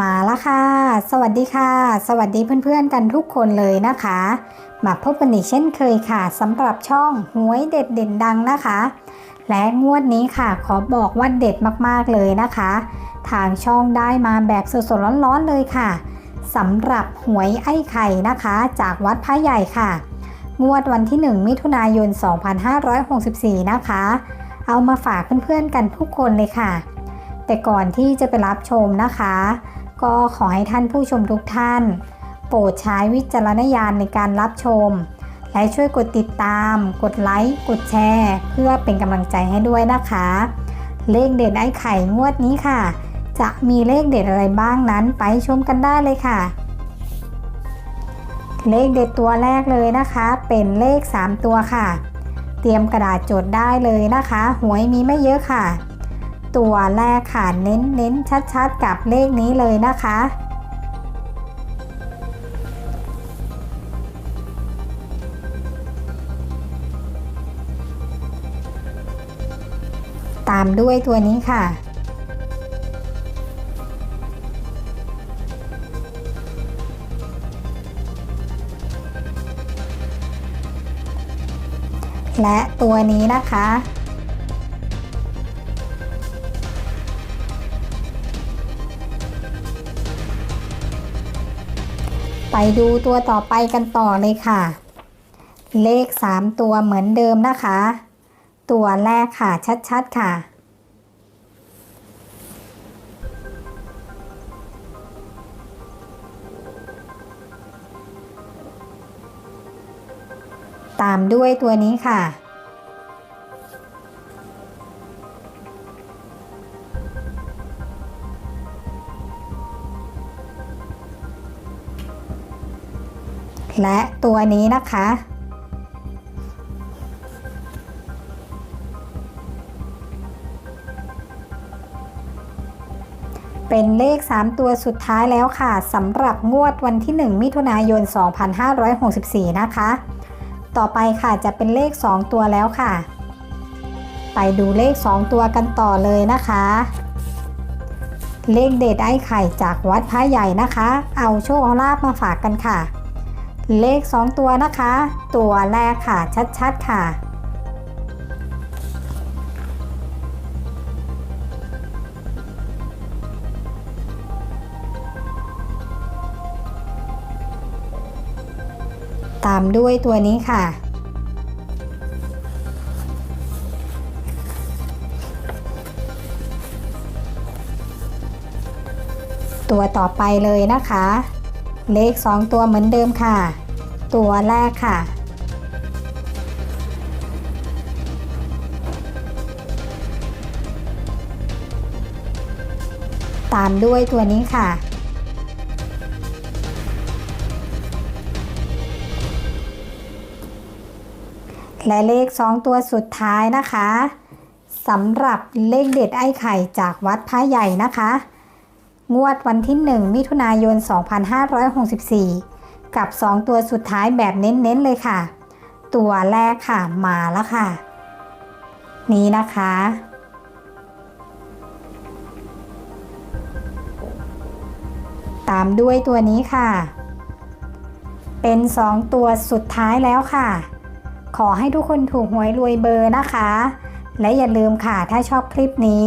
มาแล้วค่ะ สวัสดีค่ะ สวัสดีเพื่อนๆกันทุกคนเลยนะคะ มาพบกันอีกเช่นเคยค่ะสำหรับช่องหวยเด็ดเด่นดังนะคะ และงวดนี้ค่ะขอบอกว่าเด็ดมากๆเลยนะคะ ทางช่องได้มาแบบสดๆร้อนๆเลยค่ะสำหรับหวยไอ้ไข่นะคะ จากวัดพระใหญ่ค่ะ งวดวันที่ 1 มิถุนายน 2564 นะคะ เอามาฝากเพื่อนๆกันทุกคนเลยค่ะแต่ก่อนที่จะไปรับชมนะคะ ก็ขอให้ท่านผู้ชมทุกท่าน โปรดใช้วิจารณญาณในการรับชม และช่วยกดติดตาม กดไลค์ กดแชร์ เพื่อเป็นกำลังใจให้ด้วยนะคะ เลขเด็ดไอ้ไข่งวดนี้ค่ะ จะมีเลขเด็ดอะไรบ้างนั้นไปชมกันได้เลยค่ะ เลขเด็ดตัวแรกเลยนะคะ เป็นเลข 3 ตัวค่ะ เตรียมกระดาษจดได้เลยนะคะ หวยมีไม่เยอะค่ะ ตัวแรกค่ะเน้นเน้นชัดๆ กับเลขนี้เลยนะคะ ตามด้วยตัวนี้ค่ะและตัวนี้นะคะ ไปดูตัวต่อไปกันต่อเลยค่ะ เลข 3 ตัวเหมือนเดิมนะคะ ตัวแรกค่ะชัดๆค่ะ ตามด้วยตัวนี้ค่ะ และตัวนี้นะคะ เป็นเลข 3 ตัวสุดท้ายแล้วค่ะสำหรับงวดวันที่ 1 มิถุนายน 2564 นะคะ ต่อไปค่ะจะเป็นเลข 2 ตัวแล้วค่ะ ไปดูเลข 2 ตัวกันต่อเลยนะคะเลขเด็ดไอ้ไข่จากวัดพระใหญ่นะคะ เอาโชคเอาลาบมาฝากกันค่ะ เลข 2 ตัวนะคะ ตัวแรกค่ะชัดๆค่ะ ตามด้วยตัวนี้ค่ะ ตัวต่อไปเลยนะคะ เลข2ตัวเหมือนเดิมค่ะ ตัวแรกค่ะ ตามด้วยตัวนี้ค่ะ และเลข 2 ตัวสุดท้ายนะคะสำหรับเลขเด็ดไอ้ไข่จากวัดพระใหญ่นะคะ งวดวันที่ 1 มิถุนายน 2564 กับ 2 ตัวสุดท้ายแบบเน้นๆเลยค่ะ ตัวแรกค่ะมาแล้วค่ะ นี้นะคะ ตามด้วยตัวนี้ค่ะ เป็น 2 ตัวสุดท้ายแล้วค่ะ ขอให้ทุกคนถูกหวยรวยเบอร์นะคะ และอย่าลืมค่ะถ้าชอบคลิปนี้